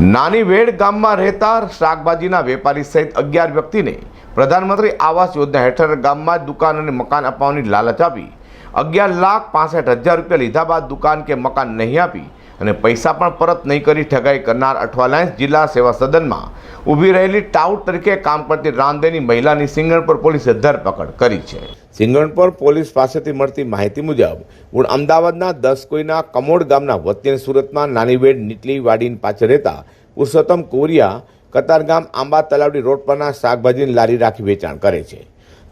નાની વેડ ગામમાં રહેતા શાકભાજીના વેપારી સહિત અગિયાર વ્યક્તિને પ્રધાનમંત્રી આવાસ યોજના હેઠળ ગામમાં દુકાન અને મકાન અપાવવાની લાલચ આપી, અગિયાર લાખ પાસઠ હજાર રૂપિયા લીધા બાદ દુકાન કે મકાન નહીં આપી અને પૈસા પણ પરત નહીં કરી ઠગાઈ કરનાર અઠવાલાયન્સ જિલ્લા સેવા સદનમાં ઊભી રહેલી ટાઉટ તરીકે કામ કરતી રામદેની મહિલાની સિંગણપુર પોલીસે ધરપકડ કરી છે. સિંગણપુર પોલીસ પાસેથી મળતી માહિતી મુજબ મૂળ અમદાવાદના દસ કોઈના કમોડ ગામના વતની સુરતમાં નાનીબેડ નીટલી વાડીની પાછળ રહેતા પુરુષોત્તમ કોરિયા કતારગામ આંબા તલાવડી રોડ પરના શાકભાજીની લારી રાખી વેચાણ કરે છે.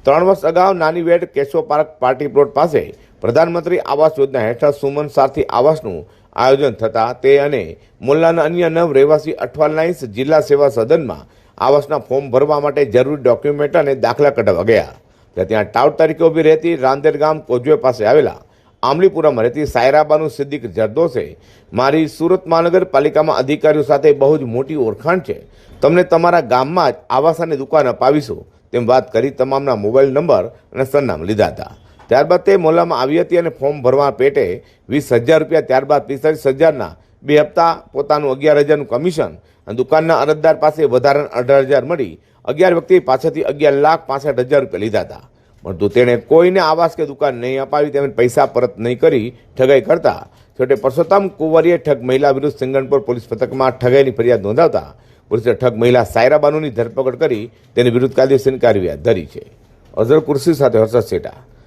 ત્રણ વર્ષ અગાઉ નાનીવેડ કેશો પાર્ક પાર્ટી પ્લોટ પાસે પ્રધાનમંત્રી આવાસ યોજના હેઠળ સુમન સારથી આવાસનું આયોજન થતાં તે અને મુલ્લાના અન્ય નવ રહેવાસી અઠવાલાઇન્સ જિલ્લા સેવા સદનમાં આવાસના ફોર્મ ભરવા માટે જરૂરી ડોક્યુમેન્ટ અને દાખલા કઢાવવા ગયા. ત્યાં ટાઉટ તરીકે ઊભી રહેતી રાંદેર ગામ કોજવે પાસે આવેલા આમલીપુરામાં રહેતી સાયરાબાનું સિદ્દીક જરદોસે મારી સુરત મહાનગરપાલિકામાં અધિકારીઓ સાથે બહુ જ મોટી ઓળખાણ છે. તમને તમારા ગામમાં જ આવાસાની દુકાન અપાવીશું તેમ વાત કરી તમામના મોબાઈલ નંબર અને સરનામ લીધા હતા. ત્યારબાદ તે મોલામાં આવી હતી અને ફોર્મ ભરવા પેટે વીસ હજાર રૂપિયા, ત્યારબાદ પિસ્તાલીસ હજારના બે હપ્તા પોતાનું અગિયાર હજારનું કમિશન અને દુકાનના અરજદાર પાસે વધારાના અઢાર હજાર મળી. અગિયાર વ્યક્તિ પાસેથી અગિયાર લાખ પાસઠ હજાર રૂપિયા લીધા હતા. પરંતુ તેણે કોઈને આવાસ કે દુકાન નહીં અપાવી તેમને પૈસા પરત નહીં કરી ઠગાઈ કરતા. છેવટે પરસોત્તમ કુંવરીએ ઠગ મહિલા વિરુદ્ધ સિંગણપુર પોલીસ પથકમાં ઠગાઈની ફરિયાદ નોંધાવતા પોલીસે ઠગ મહિલા સાયરાબાનુની ધરપકડ કરી તેની વિરુદ્ધ કાયદેસરની કાર્યવાહી હાથ ધરી છે. અઝર કુર્સી સાથે હર્ષદ સેટા.